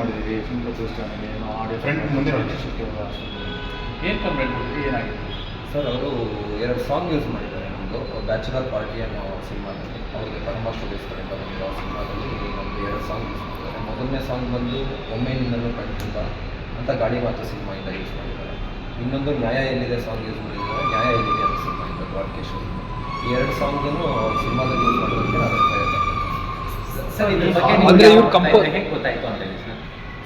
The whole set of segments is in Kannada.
ಮಾಡಿದ್ದೀವಿ ಮುಂದೆ ಸರ್, ಅವರು ಎರಡು ಸಾಂಗ್ ಯೂಸ್ ಮಾಡಿದ್ದಾರೆ ನಮ್ಮದು ಬ್ಯಾಚುಲರ್ ಪಾರ್ಟಿ ಅನ್ನೋ ಸಿನಿಮಾದಲ್ಲಿ. ಅವರಿಗೆ ಪರಮ ಸ್ಟುಡಿಯೋಸ್ ಕಡೆಯಿಂದ ಬಂದಿರೋ ಸಿನಿಮಾದಲ್ಲಿ ನಮ್ಮದು ಎರಡು ಸಾಂಗ್ ಯೂಸ್ ಮಾಡಿದ್ದಾರೆ. ಮೊದಲನೇ ಸಾಂಗ್ ಬಂದು ಒಮ್ಮೆ ನಿನ್ನನ್ನು ಕಂಡಿಲ್ಲ ಅಂತ ಗಾಡಿ ಮಾತು ಸಿನಿಮಾಯಿಂದ ಯೂಸ್ ಮಾಡಿದ್ದಾರೆ. ಇನ್ನೊಂದು ನ್ಯಾಯ ಎಲ್ಲಿದೆ ಸಾಂಗ್ ಯೂಸ್ ಮಾಡಿದ್ದಾರೆ, ನ್ಯಾಯ ಎಲ್ಲಿದೆ ಅನ್ನೋ ಸಿನಿಮಾಯಿಂದ ಅವರು. ಈ ಎರಡು ಸಾಂಗನ್ನು ಸಿನಿಮಾದಲ್ಲಿ ಯೂಸ್ ಮಾಡೋದಕ್ಕೆ ಅಂದ್ರೆ ಇವ್ರು ಕಂಪೋಸ್ ಗೊತ್ತಾಯ್ತು ಅಂತ ಹೇಳಿ ಸರ್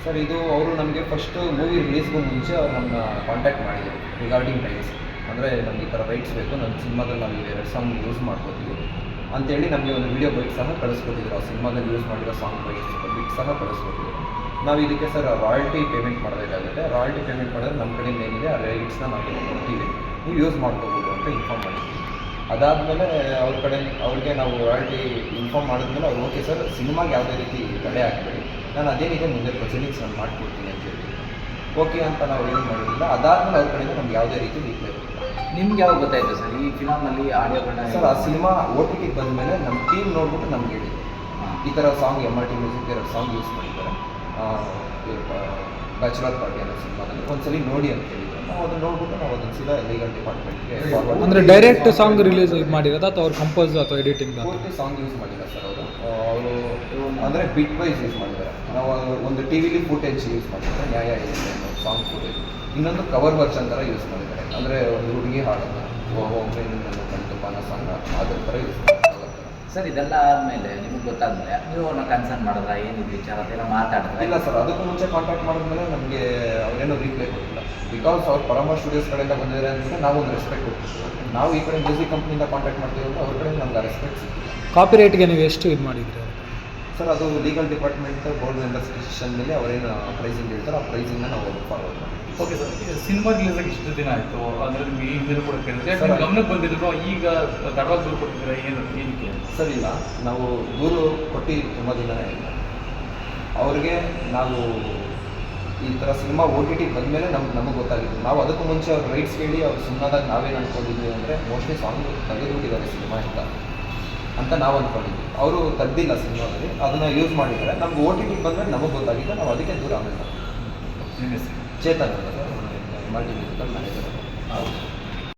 ಸರ್ ಇದು ಅವರು ನಮಗೆ ಫಸ್ಟ್ ಮೂವಿ ರಿಲೀಸ್ಗೂ ಮುಂಚೆ ಅವ್ರು ನಮ್ಮ ಕಾಂಟ್ಯಾಕ್ಟ್ ಮಾಡಿದರು ರಿಗಾರ್ಡಿಂಗ್ ರೈಟ್ಸ್ ಅಂದರೆ ನಮ್ಗೆ ಈ ಥರ ರೈಟ್ಸ್ ಬೇಕು ನಮ್ಮ ಸಿನಿಮಾದಲ್ಲಿ ನಾವು ಈ ಎರಡು ಸಾಂಗ್ ಯೂಸ್ ಮಾಡ್ಕೋತೀವಿ ಅಂತೇಳಿ ನಮಗೆ ಒಂದು ವಿಡಿಯೋ ಬೈಕ್ ಸಹ ಕಳಿಸ್ಕೊಟ್ಟಿದ್ರು. ಆ ಸಿನಿಮಾದಲ್ಲಿ ಯೂಸ್ ಮಾಡಿರೋ ಸಾಂಗ್ ಬೈಕ್ ಬಿಟ್ ಸಹ ಕಳಿಸ್ಕೊಟ್ಟಿದ್ರು. ನಾವು ಇದಕ್ಕೆ ಸರ್ ರಾಯಲ್ಟಿ ಪೇಮೆಂಟ್ ಮಾಡಬೇಕಾಗುತ್ತೆ. ರಾಯಲ್ಟಿ ಪೇಮೆಂಟ್ ಮಾಡಿದ್ರೆ ನಮ್ಮ ಕಡೆಯಿಂದ ಏನಿದೆ ಆ ರೈಟ್ಸ್ನ ನಾವು ಕೊಡ್ತೀವಿ. ನೀವು ಯೂಸ್ ಮಾಡ್ಕೋಬೋದು ಅಂತ ಇನ್ಫಾರ್ಮ್ ಮಾಡಿದ್ವಿ. ಅದಾದಮೇಲೆ ಅವ್ರ ಕಡೆ ಅವ್ರಿಗೆ ನಾವು ರಾಯಲ್ಟಿ ಇನ್ಫಾರ್ಮ್ ಮಾಡಿದ್ಮೇಲೆ ಅವ್ರು ಓಕೆ ಸರ್ ಸಿನಿಮಾಗೆ ಯಾವುದೇ ರೀತಿ ತಡೆ ಹಾಕಬೇಡಿ ನಾನು ಅದೇನಿದೆ ಮುಂದೆ ಪ್ರೊಸೀಡಿಂಗ್ಸ್ ನಾನು ಮಾಡಿಕೊಡ್ತೀನಿ ಅಂತ ಹೇಳಿ. ಓಕೆ ಅಂತ ನಾವು ಏನು ಮಾಡಿರಲಿಲ್ಲ ಅದಾದಮೇಲೆ ಅವ್ರ ಕಡೆಯಿಂದ ನಮ್ಗೆ ಯಾವುದೇ ರೀತಿ ರಿಪ್ಲೈ ನಿಮ್ಗೆ ಯಾವಾಗ ಗೊತ್ತಾಯ್ತು ಸರ್ ಈ ಫಿಲಮ್ನಲ್ಲಿ ಆಡಿಯೋಗಳನ್ನ ಸರ್ ಆ ಸಿನಿಮಾ ಓ ಟಿ ಟಿಗೆ ಬಂದಮೇಲೆ ನಮ್ಮ ಟೀಮ್ ನೋಡ್ಬಿಟ್ಟು ನಮ್ಗೆ ಹೇಳಿದ್ರು ಈ ಥರ song M R T music ಎರಡು ಸಾಂಗ್ ಯೂಸ್ ಮಾಡಿದ್ದಾರೆ. ಬ್ಯಾಚುಲರ್ ಪಾರ್ಟಿ ಅನ್ನೋ ಸಿನಿಮಾದಲ್ಲಿ. ಒಂದ್ಸಲಿ ನೋಡಿ ಅಂತ ಹೇಳಿದ್ರು ನಾವು ಅದನ್ನ ನೋಡ್ಬಿಟ್ಟು ನಾವು ಅದನ್ನ ಸೀದಾ ಲೀಗಲ್ ಡಿಪಾರ್ಟ್ಮೆಂಟ್ಗೆ ಫಾರ್ವರ್ಡ್ ಅಂದ್ರೆ ಡೈರೆಕ್ಟ್ ಸಾಂಗ್ ರಿಲೀಸ್ ಮಾಡಿರೋದು ಅಥವಾ ಅವ್ರು ಕಂಪೋಸ್ ಅಥವಾ ಎಡಿಟಿಂಗ್ ಪೂರ್ತಿ ಸಾಂಗ್ ಯೂಸ್ ಮಾಡಿಲ್ಲ ಸರ್ ಅವರು. ಅವರು ಅಂದರೆ ಬಿಟ್ ವೈಸ್ ಯೂಸ್ ಮಾಡಿದ್ದಾರೆ. ನಾವು ಒಂದು ಟಿ ವಿಲಿ ಫುಟೇಜ್ ಯೂಸ್ ಮಾಡಿದ್ದಾರೆ ನ್ಯಾಯ ಇದೆ ಸಾಂಗ್ ಫುಟೇಜ್ ಇನ್ನೊಂದು ಕವರ್ ವರ್ಷನ್ ಥರ ಯೂಸ್ ಮಾಡಿದ್ದಾರೆ. ಅಂದರೆ ಒಂದು ಹುಡುಗಿ ಹಾಡೋದು ನಿನ್ನನ್ನು ಕಣ್ತುಂಬನ ಸಾಂಗ್ ಅದ್ರ ಥರ ಯೂಸ್ ಮಾಡಿದ್ದಾರೆ. ಸರ್ ಇದೆಲ್ಲ ಆದಮೇಲೆ ನಿಮ್ಗೆ ಗೊತ್ತಾದ್ಮೇಲೆ ನೀವು ಅವ್ರನ್ನ ಕನ್ಸರ್ನ್ ಮಾಡಿದ್ರ? ಏನಿದೆ ವಿಚಾರ? ಅದೆಲ್ಲ ಏನೋ ಮಾತಾಡಿದ್ರೆ? ಇಲ್ಲ ಸರ್ ಅದಕ್ಕೂ ಮುಂಚೆ ಕಾಂಟ್ಯಾಕ್ಟ್ ಮಾಡಿದ್ಮೇಲೆ ನಮಗೆ ಅವ್ರೇನೋ ರೀಪ್ಲೈ ಕೊಟ್ಟಿಲ್ಲ ಬಿಕಾಸ್ ಅವ್ರು ಪರಮ ಸ್ಟುಡಿಯೋಸ್ ಕಡೆಯಿಂದ ಬಂದಿದ್ದಾರೆ ಅಂದರೆ ನಾವು ಒಂದು ರೆಸ್ಪೆಕ್ಟ್ ಕೊಡ್ತೀವಿ. ನಾವು ಈ ಕಡೆ ಮ್ಯೂಸಿಕ್ ಕಂಪ್ನಿಯಿಂದ ಕಾಂಟ್ಯಾಕ್ಟ್ ಮಾಡ್ತೀವಿ ಅಂತ ಅವ್ರ ಕಡೆ ನಮ್ಗೆ ರೆಸ್ಪೆಕ್ಟ್ ಸಿಗ್ತೀವಿ ಕಾಪಿ ರೇಟ್ಗೆ ನೀವು ಎಷ್ಟು ಇದು ಮಾಡಿದ್ರಿ ಸರ್ ಅದು legal department board members decision ಮೇಲೆ ಅವರೇನು ಪ್ರೈಸಿಂಗ್ ಹೇಳ್ತಾರೆ ಆ ಪ್ರೈಸಿಂಗ್ನ ನಾವು ಫಾರ್ವರ್ಡ್ ಮಾಡ್ತೀವಿ. ಓಕೆ ಸರ್ ಈಗ ಸಿನಿಮಾ ರಿಲೀಸ್ ಆಗಿ ಇಷ್ಟು ದಿನ ಆಯಿತು. ಅಂದರೆ ಈ ಕೂಡ ಕೇಳಿದ್ರೆ. ಗಮನಕ್ಕೆ ಬಂದಿದ್ರು ಈಗ ತಡವಾಗಿ ದೂರು ಕೊಟ್ಟಿದ್ದೀರಾ? ಏನು ಏನಕ್ಕೆ? ಸರ್ ಇಲ್ಲ. ನಾವು ದೂರು ಕೊಟ್ಟು ತುಂಬ ದಿನ ಇಲ್ಲ. ಅವ್ರಿಗೆ ನಾವು ಈ ಥರ ಸಿನಿಮಾ ಓ ಟಿ ಟಿ ಬಂದಮೇಲೆ ನಮ್ಗೆ ನಮಗೆ ಗೊತ್ತಾಗಿತ್ತು ನಾವು ಅದಕ್ಕೂ ಮುಂಚೆ ಅವ್ರ ರೈಟ್ಸ್ ಕೇಳಿ ಅವ್ರು ಸುಮ್ಮನಾದಾಗ ನಾವೇನು ಅಂದ್ಕೊಂಡಿದ್ವಿ ಅಂದರೆ ಮೋಸ್ಟ್ಲಿ ಸಾಂಗ್ ತೆಗೆದುಬಿಟ್ಟಿದ್ದಾರೆ ಸಿನಿಮಾ ಅಂತ ಅಂತ ನಾವು ಅಂದ್ಕೊಂಡಿದ್ವಿ ಅವರು ತೆಗ್ದಿಲ್ಲ ಸಿನಿಮಾದಲ್ಲಿ ಅದನ್ನು ಯೂಸ್ ಮಾಡಿದ್ದಾರೆ. ನಮ್ಗೆ ಓ ಟಿ ಟಿ ಬಂದಮೇಲೆ ನಮಗೆ ಗೊತ್ತಾಗಿದ್ದು ನಾವು ಅದಕ್ಕೆ ದೂರ ಹೆಸರು? ಚೇತನ್ ಅಂತ. Multi musical manager